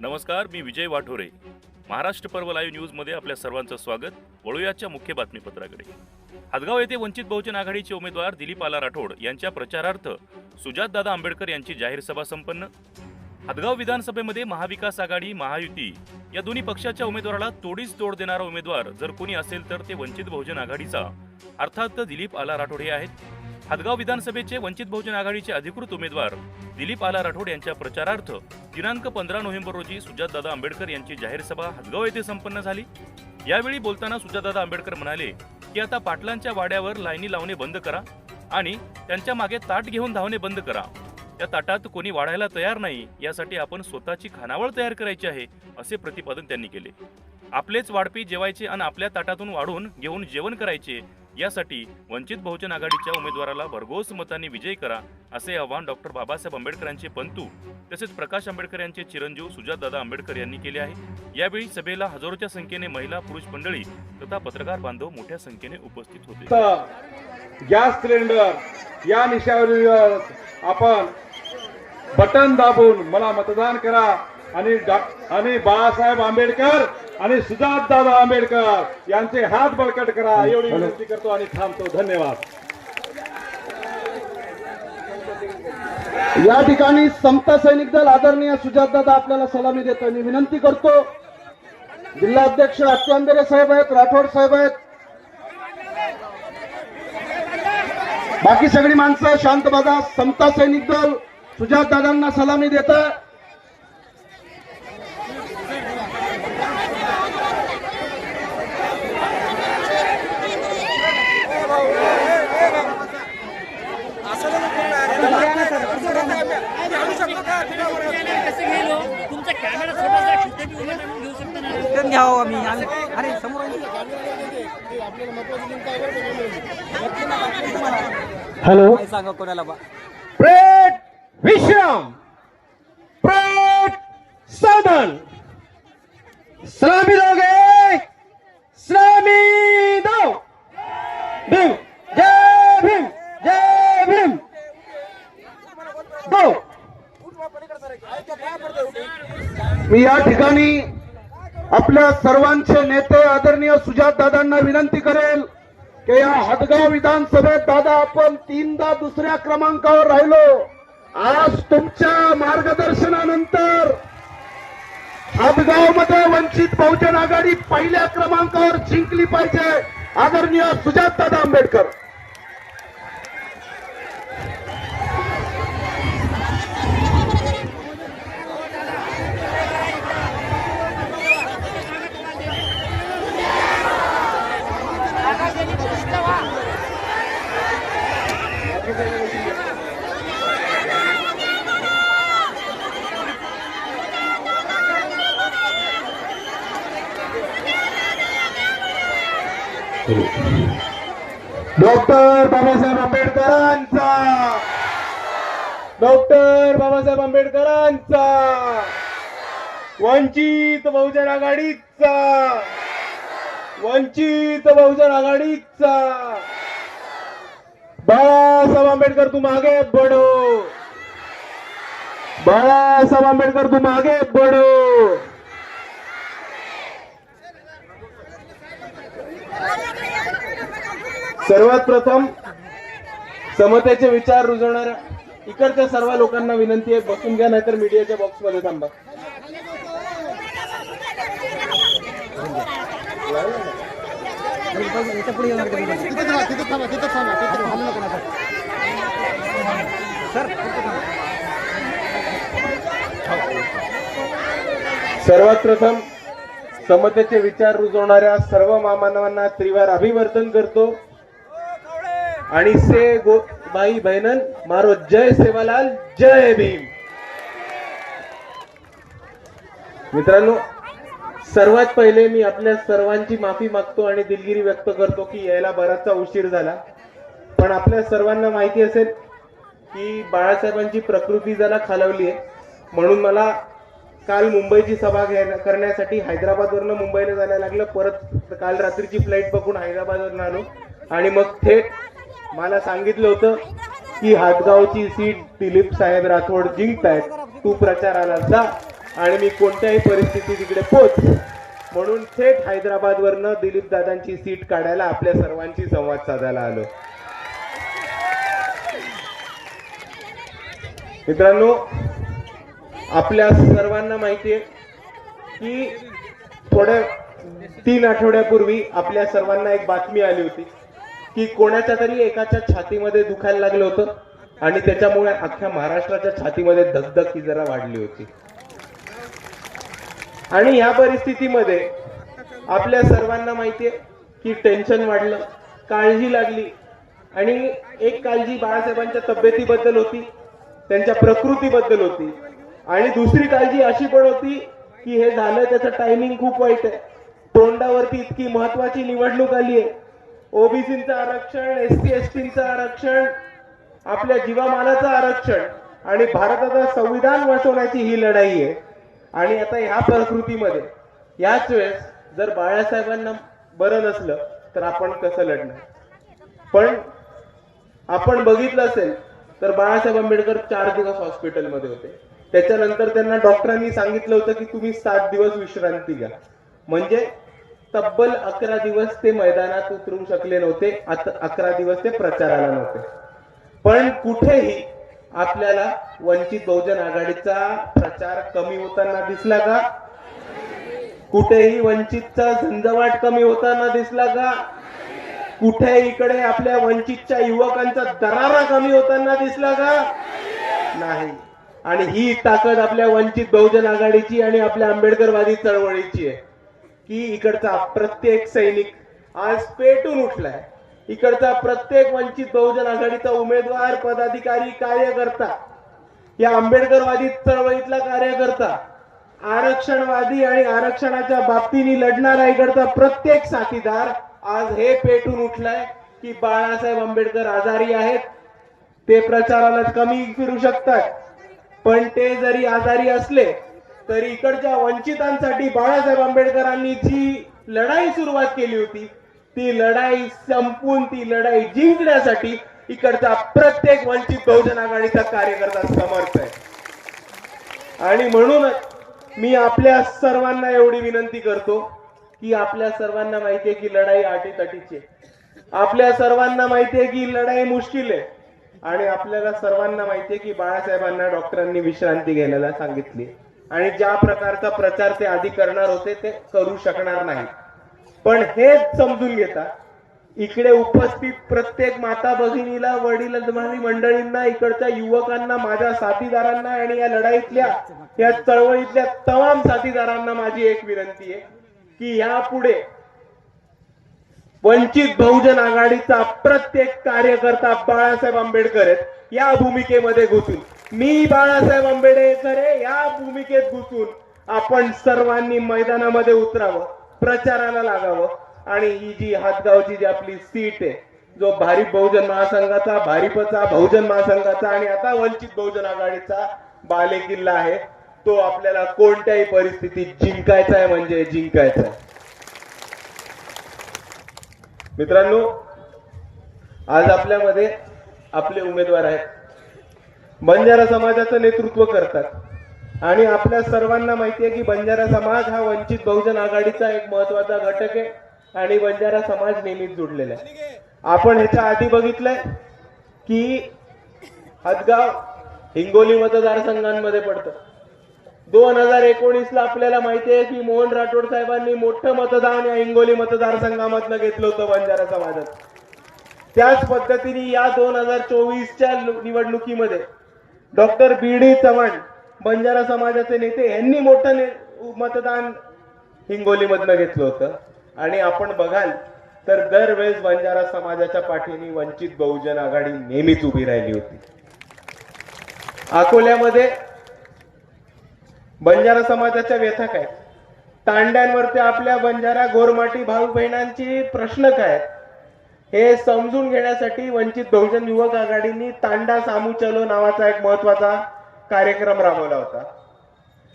नमस्कार मी विजय वाठोरे. महाराष्ट्र पर्व लाईव्ह न्यूजमध्ये आपल्या सर्वांचं स्वागत. वळूयाच्या मुख्य बातमीपत्राकडे. हदगाव येथे वंचित बहुजन आघाडीचे उमेदवार दिलीप आला राठोड यांच्या प्रचारार्थ सुजातदादा आंबेडकर यांची जाहीर सभा संपन्न. हदगाव विधानसभेमध्ये महाविकास आघाडी महायुती या दोन्ही पक्षाच्या उमेदवाराला तोडीस तोड देणारा उमेदवार जर कोणी असेल तर ते वंचित बहुजन आघाडीचा. अर्थात दिलीप आला राठोड हे आहेत. हदगाव विधानसभेचे वंचित बहुजन आघाडीचे अधिकृत उमेदवार दिलीप आला राठोड यांच्या प्रचारार्थ दिनांक पंधरा नोव्हेंबर रोजी सुजातदादा आंबेडकर यांची जाहीर सभा हदगाव येथे संपन्न झाली. यावेळी बोलताना सुजातदादा आंबेडकर म्हणाले की आता पाटलांच्या वाड्यावर लाईनी लावणे बंद करा आणि त्यांच्या मागे ताट घेऊन धावणे बंद करा. या ताटात कोणी वाढायला तयार नाही यासाठी आपण स्वतःची खानावळ तयार करायची आहे असे प्रतिपादन त्यांनी केले. आपलेच वाढपी जेवायचे आणि आपल्या ताटातून वाढून घेऊन जेवण करायचे यासाठी वंचित बहुजन आघाडीच्या उमेदवाराला भरघोस मतांनी विजय करा असे आवाहन डॉक्टर बाबासाहेब आंबेडकरांचे पंतू तसेच प्रकाश आंबेडकर यांचे चिरंजीव सुजातदादा आंबेडकर यांनी केले आहे. यावेळी सभेला हजारोच्या संख्येने महिला पुरुष मंडळी तथा पत्रकार बांधव मोठ्या संख्येने उपस्थित होते. गॅस सिलेंडर या निशावर आपण बटन दाबून मला मतदान करा आणि आणि बाळासाहेब आंबेडकर आणि सुजात दादा आंबेडकर यांचे हात बळकट करा एवढी विनंती करतो आणि थांबतो. धन्यवाद. या ठिकाणी समता सैनिक दल आदरणीय सुजातदादा आपल्याला सलामी देतो मी विनंती करतो जिल्हाध्यक्ष अच्चंदरे साहेब आहेत राठोड साहेब आहेत. बाकी सगळी माणसं शांत बघा समता सैनिक दल सुजातदादांना सलामी देत. हॅलो. काय सांगा कोणाला बा? प्रेट विश्राम. प्रेट साधन. सलामी दोगे सलामी दो. भीम. जय भीम. जय भीम. दो. मी या ठिकाणी आपल्या सर्वांचे नेते आदरणीय सुजात दादांना विनंती करेल. की या हदगाव विधानसभेत दादा आपण तीनदा दुसऱ्या क्रमांकावर राहिलो. आज तुमच्या मार्गदर्शनानंतर हदगावमध्ये वंचित बहुजन आघाडी पहिल्या क्रमांकावर जिंकली पाहिजे. आदरणीय सुजात दादा आंबेडकर डॉक्टर बाबासाहेब आंबेडकरांचा. डॉक्टर बाबासाहेब आंबेडकरांचा. वंचित बहुजन आघाडीचा. वंचित बहुजन आघाडीचा. बाळासाहेब आंबेडकर तू मागे बडो बाळासाहेब आंबेडकर तू मागे बडो सर्वात प्रथम समतेचे विचार रुजवणाऱ्या इकडच्या सर्व लोकांना विनंती आहे बसून घ्या नाहीतर मीडियाच्या बॉक्समध्ये थांबा. सर्वात प्रथम समतेचे विचार रुजवणाऱ्या सर्व मामानवांना त्रिवार अभिवर्तन करतो. आणि से गो बाई बहनन मारो जय सेवालाल जय भीम. मित्रांनो सर्वात पहिले मी आपल्या सर्वांची माफी मागतो आणि दिलगिरी व्यक्त करतो की यायला बराचसा उशीर झाला. पण आपल्या सर्वांना माहिती असेल की बाळासाहेबांची प्रकृती जरा खालवली आहे. म्हणून मला काल मुंबईची सभा घ्या करण्यासाठी हैदराबादवरनं मुंबईला जायला लागलं. परत काल रात्रीची फ्लाईट बघून हैदराबादवरनं आलो. आणि मग थेट मला सांगितलं होतं की हातगावची सीट दिलीप साहेब राठोड जिंकतायत. तू प्रचाराला जा आणि मी कोणत्याही परिस्थितीत इकडे पोच. म्हणून थेट हैदराबादवरनं दिलीप दादांची सीट काढायला आपल्या सर्वांशी संवाद साधायला आलो. मित्रांनो आपल्या सर्वांना माहिती आहे की थोड्या तीन आठवड्यापूर्वी आपल्या सर्वांना एक बातमी आली होती. की कोणाच्या तरी एकाच्या छातीमध्ये दुखायला लागलं होतं आणि त्याच्यामुळे अख्ख्या महाराष्ट्राच्या छातीमध्ये धगधग ही जरा वाढली होती. आणि या परिस्थितीमध्ये आपल्या सर्वांना माहितीये की टेन्शन वाढलं काळजी लागली. आणि एक काळजी बाळासाहेबांच्या तब्येतीबद्दल होती त्यांच्या प्रकृतीबद्दल होती. आणि दुसरी काळजी अशी पण होती की हे झालं त्याचं टायमिंग खूप वाईट आहे. तोंडावरती इतकी महत्वाची निवडणूक आली आहे ओबीसीचं आरक्षण एस टी एस टीचं आरक्षण आपल्या जीवामानाचं आरक्षण आणि भारताचं संविधान वाचवण्याची ही लढाई आहे. आणि आता ह्या प्रकृतीमध्ये याच वेळेस जर बाळासाहेबांना बरं नसलं तर आपण कसं लढणार? पण आपण बघितलं असेल तर बाळासाहेब आंबेडकर चार दिवस हॉस्पिटलमध्ये होते. त्याच्यानंतर त्यांना डॉक्टरांनी सांगितलं होतं की तुम्ही सात दिवस विश्रांती घ्या. म्हणजे तब्बल अकरा दिवस ते मैदानात उतरू शकले नव्हते. आता अकरा दिवस ते प्रचाराला नव्हते. पण कुठेही आपल्याला वंचित बहुजन आघाडीचा प्रचार कमी होताना दिसला का? कुठेही वंचितचा झंझवाट कमी होताना दिसला का? कुठे इकडे आपल्या वंचितच्या युवकांचा दरारा कमी होताना दिसला का? नाही. आणि ही ताकद आपल्या वंचित बहुजन आघाडीची आणि आपल्या आंबेडकरवादी चळवळीची आहे. की इकडचा प्रत्येक सैनिक आज पेटून उठलाय. इकडचा प्रत्येक वंचित बहुजन आघाडीचा उमेदवार पदाधिकारी कार्यकर्ता. या आंबेडकरवादी चळवळीतला कार्यकर्ता. आरक्षणवादी आणि आरक्षणाच्या बाबतीने लढणारा इकडचा प्रत्येक साथीदार आज हे पेटून उठलाय की बाळासाहेब आंबेडकर आजारी आहेत. ते प्रचाराला कमी फिरू शकतात. पण ते जरी आजारी असले तरी इकडच्या वंचितांसाठी बाळासाहेब आंबेडकरांनी जी लढाई सुरुवात केली होती ती लढाई संपून ती लढाई जिंकण्यासाठी इकडचा प्रत्येक वंचित बहुजन आघाडीचा कार्यकर्ता समर्थ आहे. आणि म्हणूनच मी आपल्या सर्वांना एवढी विनंती करतो की आपल्या सर्वांना माहितीये की लढाई आटीतटीची आहे. आपल्या सर्वांना माहितीये की लढाई मुश्किल आहे. आणि आपल्याला सर्वांना माहितीये की बाळासाहेबांना डॉक्टरांनी विश्रांती घ्यायला सांगितली आणि ज्या प्रकारचा प्रचार ते आधी करणार होते ते करू शकणार नाही. पण हेच समजून घेता इकडे उपस्थित प्रत्येक माता भगिनीला वडील मंडळींना इकडच्या युवकांना माझ्या साथीदारांना आणि या लढाईतल्या या चळवळीतल्या तमाम साथीदारांना माझी एक विनंती आहे की यापुढे वंचित बहुजन आघाडीचा प्रत्येक कार्यकर्ता बाळासाहेब आंबेडकर आहेत या भूमिकेमध्ये घुसून मी बाळासाहेब आंबेडकर या भूमिकेत घुसून आपण सर्वांनी मैदानामध्ये उतरावं प्रचाराला लागावं. आणि ही जी हातगावची जी आपली सीट आहे जो भारिप बहुजन महासंघाचा भारिपचा बहुजन महासंघाचा आणि आता वंचित बहुजन आघाडीचा बाले किल्ला आहे तो आपल्याला कोणत्याही परिस्थितीत जिंकायचा आहे म्हणजे जिंकायचा आहे. मित्रांनो आज आपल्यामध्ये आपले उमेदवार आहेत बंजारा समाजाचं नेतृत्व करतात. आणि आपल्या सर्वांना माहिती आहे की बंजारा समाज हा वंचित बहुजन आघाडीचा एक महत्त्वाचा घटक आहे आणि बंजारा समाज नेहमीच जुडलेला आहे. आपण ह्याच्या आधी बघितलंय की हदगाव हिंगोली मतदारसंघांमध्ये पडतं. दोन हजार एकोणीस ला आपल्याला माहिती आहे की मोहन राठोड साहेबांनी मोठं मतदान या हिंगोली मतदारसंघामधनं घेतलं होतं बंजारा समाजात. त्याच पद्धतीने या दोन हजार चोवीसच्या निवडणुकीमध्ये doctor B D Chavan Banjara समाजाचे नेते यांनी मोठं ने- मतदान हिंगोलीमधनं घेतलं होतं. आणि आपण बघाल तर दरवेळेस बंजारा समाजाच्या पाठीने वंचित बहुजन आघाडी नेहमीच उभी राहिली होती. अकोल्यामध्ये बंजारा समाजाच्या व्यथा काय? तांड्यांवरती आपल्या बंजारा गोरमाटी भाऊ बहिणांची प्रश्न काय? हे समजून घेण्यासाठी वंचित बहुजन युवक आघाडीने तांडा सामू चलो नावाचा एक महत्त्वाचा कार्यक्रम राबवला होता.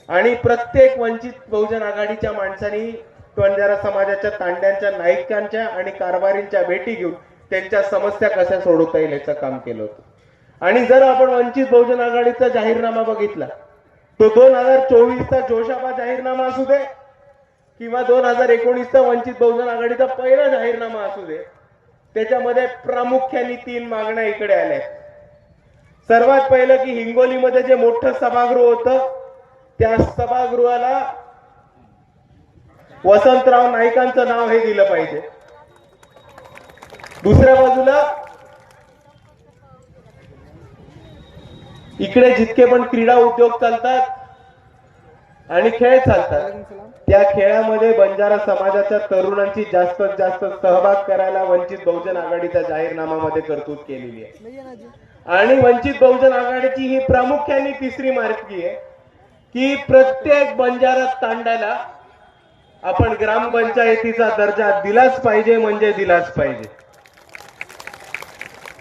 आणि प्रत्येक वंचित बहुजन आघाडीच्या माणसांनी बंजारा समाजाच्या तांड्यांच्या नायकांच्या आणि कारभारींच्या भेटी घेऊन त्यांच्या समस्या कशा सोडवता येईल याचं काम केलं होतं. आणि जर आपण वंचित बहुजन आघाडीचा जाहीरनामा बघितला तो दोन हजार चोवीसचा जोशाबा जाहीरनामा असू दे किंवा दोन हजार एकोणीसचा वंचित बहुजन आघाडीचा पहिला जाहीरनामा असू दे त्याच्यामध्ये प्रामुख्याने तीन मागण्या इकडे आल्या सर्वात पहिलं की हिंगोलीमध्ये जे मोठं सभागृह होतं त्या सभागृहाला वसंतराव नाईकांचं नाव हे दिलं पाहिजे. दुसऱ्या बाजूला इकडे जितके पण क्रीडा उद्योग चालतात आणि खेळ चालतात. त्या खेळामध्ये बंजारा समाजाच्या तरुणांची जास्तीत जास्त सहभाग करायला वंचित बहुजन आघाडीच्या जाहीरनामामध्ये तरतूद केलेली आहे. आणि वंचित बहुजन आघाडीची ही प्रामुख्याने तिसरी मार्गी आहे की प्रत्येक बंजारा तांड्याला आपण ग्रामपंचायतीचा दर्जा दिलाच पाहिजे म्हणजे दिलाच पाहिजे.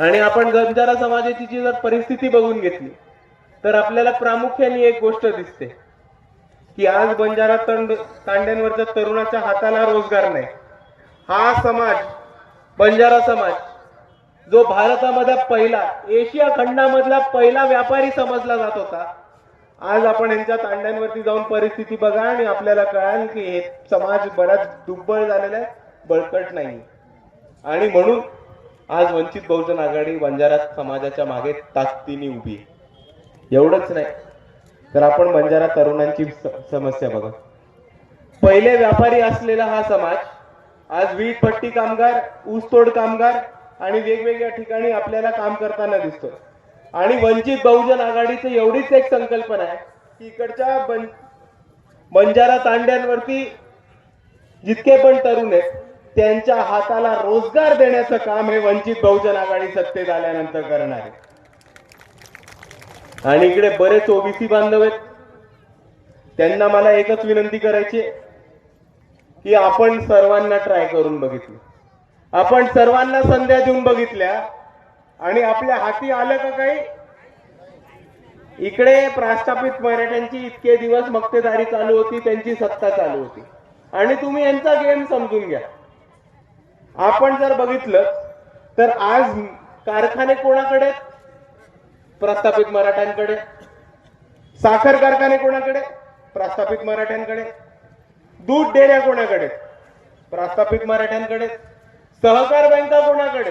आणि आपण बंजारा समाजाची जी जर परिस्थिती बघून घेतली तर आपल्याला प्रामुख्याने एक गोष्ट दिसते. की आज बंजारा तंड तांड्यांवरच्या तरुणाच्या हाताला रोजगार नाही. हा समाज बंजारा समाज जो भारतामध्ये पहिला एशिया खंडामधला पहिला व्यापारी समजला जात होता आज आपण यांच्या तांड्यांवरती जाऊन परिस्थिती बघा आणि आपल्याला कळाल की हे समाज बराच दुब्बळ झालेला आहे बळकट नाही. आणि म्हणून आज वंचित बहुजन आघाडी बंजारा समाजाच्या मागे ताकदीने उभी एवढंच नाही. तर आपण बंजारा तरुणांची समस्या बघा. पहिले व्यापारी असलेला हा समाज आज वीज पट्टी कामगार ऊसतोड कामगार आणि वेगवेगळ्या ठिकाणी आपल्याला काम करताना दिसतो. आणि वंचित बहुजन आघाडीची एवढीच एक संकल्पना आहे की इकडच्या बं बंजारा तांड्यांवरती जितके पण तरुण आहेत त्यांच्या हाताला रोजगार देण्याचं काम हे वंचित बहुजन आघाडी सत्तेत आल्यानंतर करणार. आहे आणि इकडे बरेच ओबीसी बांधव आहेत. त्यांना मला एकच विनंती करायची आहे की आपण सर्वांना ट्राय करून बघितलं. आपण सर्वांना संध्या देऊन बघितल्या आणि आपल्या हाती आलं का काही? इकडे प्रस्थापित मराठ्यांची इतके दिवस मक्तेदारी चालू होती त्यांची सत्ता चालू होती. आणि तुम्ही यांचा गेम समजून घ्या. आपण जर बघितलं तर आज कारखाने कोणाकडे आहेत? प्रस्थापित मराठ्यांकडे. साखर कारखाने कोणाकडे? प्रस्थापित मराठ्यांकडे. दूध डेऱ्या कोणाकडे? प्रस्थापित मराठ्यांकडे. सहकार बँका कोणाकडे?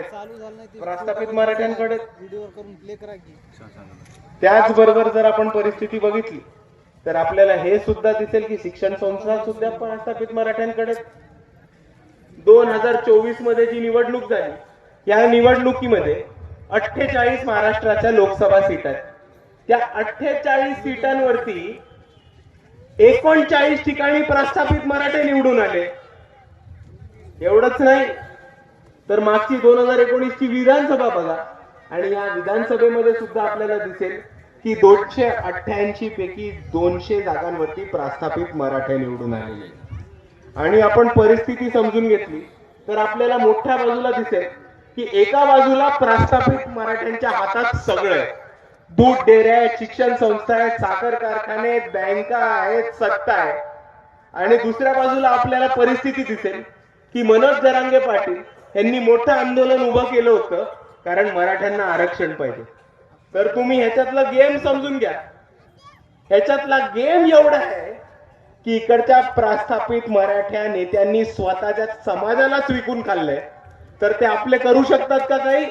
प्रस्थापित मराठ्यांकडे. त्याचबरोबर जर आपण परिस्थिती बघितली तर आपल्याला हे सुद्धा दिसेल की शिक्षण संस्था सुद्धा प्रस्थापित मराठ्यांकडे. दोन हजार चोवीसमध्ये जी निवडणूक झाली या निवडणुकीमध्ये अठ्ठेचाळीस महाराष्ट्राच्या लोकसभा सीट आहेत. त्या अठ्ठेचाळीस सीटांवरती एकोणचाळीस ठिकाणी प्रस्थापित मराठे निवडून आले. एवढंच नाही तर मागची दोन हजार एकोणीस ची विधानसभा बघा. आणि या विधानसभेमध्ये सुद्धा आपल्याला दिसेल की दोनशे अठ्ठ्याऐंशी पैकी दोनशे जागांवरती प्रस्थापित मराठे निवडून आलेले. आणि आपण परिस्थिती समजून घेतली तर आपल्याला मोठ्या बाजूला दिसेल की एका बाजूला प्रस्थापित मराठ्यांच्या हातात सगळं. आहे दूध डेऱ्या आहेत शिक्षण संस्था आहेत साखर कारखाने आहेत बँका आहेत सत्ता आहे. आणि दुसऱ्या बाजूला आपल्याला परिस्थिती दिसेल की मनोज जरांगे पाटील यांनी मोठं आंदोलन उभं केलं होतं कारण मराठ्यांना आरक्षण पाहिजे. तर तुम्ही ह्याच्यातला गेम समजून घ्या. ह्याच्यातला गेम एवढा आहे की इकडच्या प्रस्थापित मराठ्या नेत्यांनी स्वतःच्या समाजालाच विकून खाल्लंय. तर ते आपले करू शकतात का काही?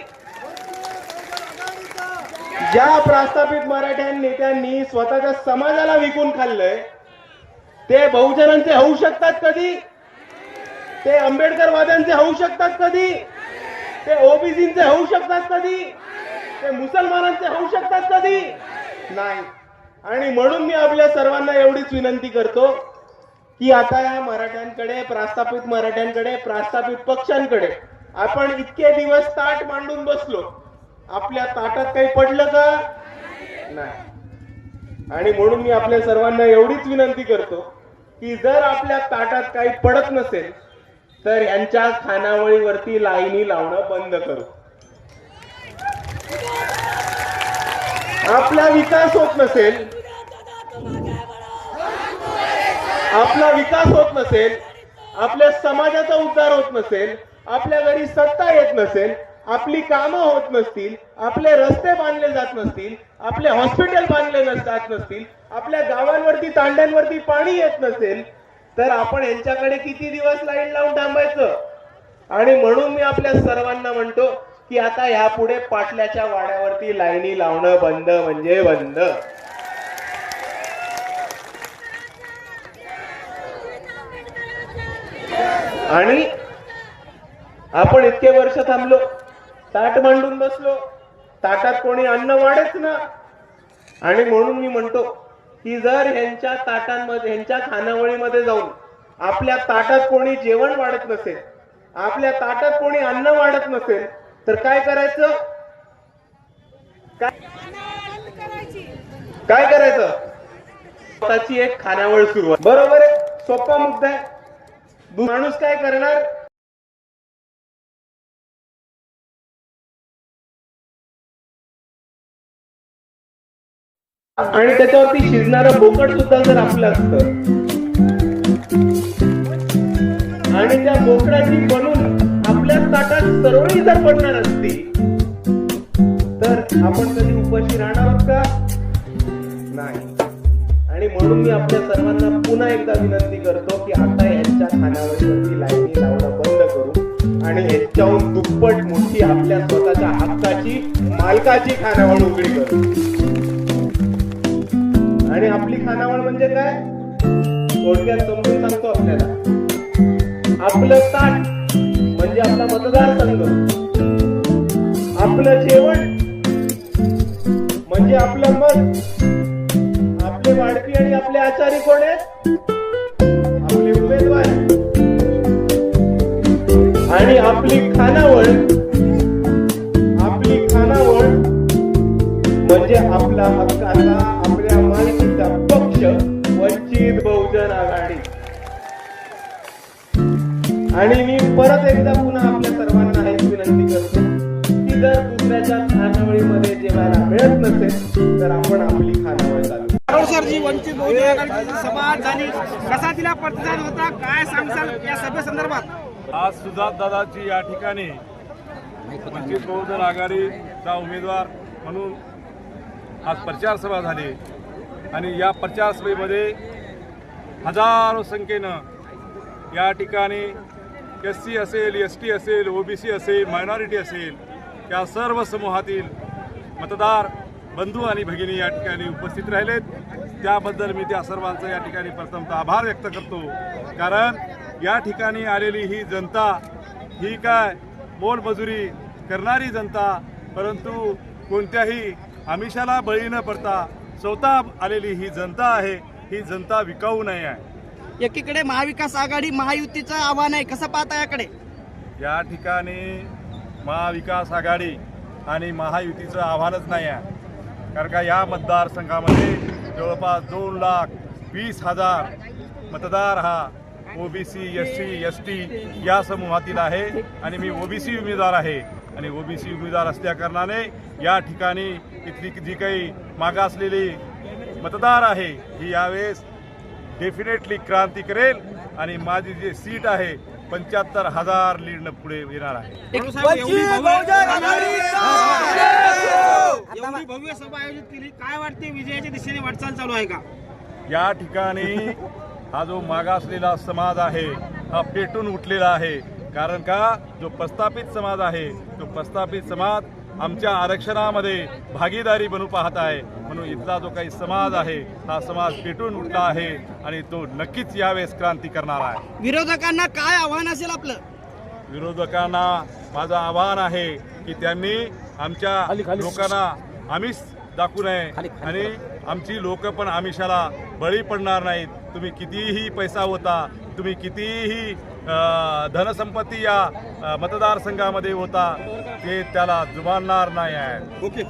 ज्या प्रास्थापित मराठ्या नेत्यांनी स्वतःच्या समाजाला विकून खाल्लंय ते बहुजनांचे होऊ शकतात कधी? ते आंबेडकरवाद्यांचे होऊ शकतात कधी? ते ओबीसीचे होऊ शकतात कधी? ते मुसलमानांचे होऊ शकतात कधी? नाही. आणि म्हणून मी आपल्या सर्वांना एवढीच विनंती करतो की आता या मराठ्यांकडे प्रास्थापित मराठ्यांकडे प्रास्थापित पक्षांकडे आपण इतके दिवस ताट मांडून बसलो. आपल्या ताटात काही पडलं का? नाही. आणि म्हणून मी आपल्या सर्वांना एवढीच विनंती करतो की जर आपल्या ताटात काही पडत नसेल तर यांच्या खानावळीवरती लाईनी लावणं बंद करू. आपला विकास होत नसेल आपला विकास होत नसेल आपल्या समाजाचा उद्धार होत नसेल आपल्या घरी सत्ता येत नसेल आपली कामं होत नसतील आपले रस्ते बांधले जात नसतील आपले हॉस्पिटल बांधले जात नसतील आपल्या गावांवरती तांड्यांवरती पाणी येत नसेल तर आपण यांच्याकडे किती दिवस लाईन लावून थांबायचं? आणि म्हणून मी आपल्या सर्वांना म्हणतो की आता यापुढे पाटल्याच्या वाड्यावरती लाईनी लावणं बंद म्हणजे बंद. आणि आपण इतके वर्ष थांबलो. ताट मांडून बसलो. ताटात कोणी अन्न वाढेच ना. आणि म्हणून मी म्हणतो की जर ह्यांच्या ताटांमध्ये ह्यांच्या खानावळीमध्ये जाऊन आपल्या ताटात कोणी जेवण वाढत नसेल आपल्या ताटात कोणी अन्न वाढत नसेल तर काय करायचं? काय काय करायचं? स्वतःची एक खानावळ सुरुवात. बरोबर आहे? सोपा मुद्दा आहे. माणूस काय करणार? आणि त्याच्यावरती शिजणारं बोकड सुद्धा जर आपलं असत. आणि त्या बोकडाची बनून आपल्या ताटात सरवळी जर पडणार असती तर आपण कधी उपाशी राहणार आहोत का? नाही. आणि म्हणून मी आपल्या सर्वांना पुन्हा एकदा विनंती करतो की आता यांच्या खाण्यावरती लाईनी लावणं बंद करू. आणि ह्याच्याहून दुप्पट मोठी आपल्या स्वतःच्या हक्काची मालकाची खाण्यावर उघडी करू. आणि आपली खानावळ म्हणजे काय? थोडक्यात समजून सांगतो आपल्याला. आपलं ताट म्हणजे आपला मतदारसंघ आपलं जेवण म्हणजे आपलं मत आपले वाढपी आणि आपले आचारी कोण आहेत? आपले उमेदवार. आणि आपली खानावळ आपली खानावळ म्हणजे आपला हक्काचा बहुजन आघाडी. आणि मी परत एकदा पुन्हा आपल्या सर्वांना हेच विनंती करतो की जर दुसऱ्याच्या खानावळीमध्ये जेवायला मिळत नसेल तर आपण आपली खानावळ चालू सरजी वंचित बहुजन आघाडीची सभा झाली कसा तिला प्रतिसाद होता काय सांगसाल या सभेसंदर्भात? आज सुजात दादाची या ठिकाणी वंचित बहुजन आघाडीचा उमेदवार म्हणून आज प्रचार सभा झाली. आणि या प्रचार सभेमध्ये हजारो संख्येनं या ठिकाणी एस सी असेल एस टी असेल ओबीसी असेल मायनॉरिटी असेल या सर्व समूहातील मतदार बंधू आणि भगिनी या ठिकाणी उपस्थित राहिलेत. त्याबद्दल मी त्या सर्वांचा या ठिकाणी प्रथमतः आभार व्यक्त करतो. कारण या ठिकाणी आलेली ही जनता ही काय मोलमजुरी करणारी जनता परंतु कोणत्याही आमिषाला बळी न पडता स्वतः आलेली ही जनता आहे. ही जनता विकाऊ नाही आहे. एकीकडे महाविकास आघाडी महायुतीचं आव्हान आहे कसं पाहता याकडे? या ठिकाणी महाविकास आघाडी आणि महायुतीचं आव्हानच नाही आहे. कारण का या मतदारसंघामध्ये जवळपास दोन लाख वीस हजार मतदार हा OBC S C S T या समूहातील आहे आणि मी ओबीसी उमेदवार आहे. आणि ओबीसी उमेदवार असल्या कारणाने या ठिकाणी इथली जी काही मागासलेली मतदार आहे. ही यावेळेस डेफिनेटली क्रांती करेल आणि माझी जी सीट आहे पंच्याहत्तर हजार लीडनं पुढे येणार आहे. एवढी भव्य सभा आयोजित केली. काय वाटते विजयाच्या दिशेने वाटचाल चालू आहे का? या ठिकाणी हा जो मागासलेला समाज आहे हा पेटून उठलेला आहे. कारण का? जो प्रस्थापित समाज आहे तो प्रस्थापित समाज आमच्या आरक्षणामध्ये भागीदारी बनू पाहत आहे. म्हणून इथला जो काही समाज आहे हा समाज पेटून उठला आहे आणि तो नक्कीच यावेळेस क्रांती करणार आहे. विरोधकांना काय आव्हान असेल आपलं? विरोधकांना माझं आवाहन आहे की त्यांनी आमच्या लोकांना आमिष दाखवू नये आणि आमची लोक पण आमिषाला बळी पडणार नाहीत. तुम्ही कितीही पैसा होता तुम्ही कितीही धनसंपत्ती या मतदारसंघामध्ये होता ते त्याला जुमानणार नाही आहे ओके.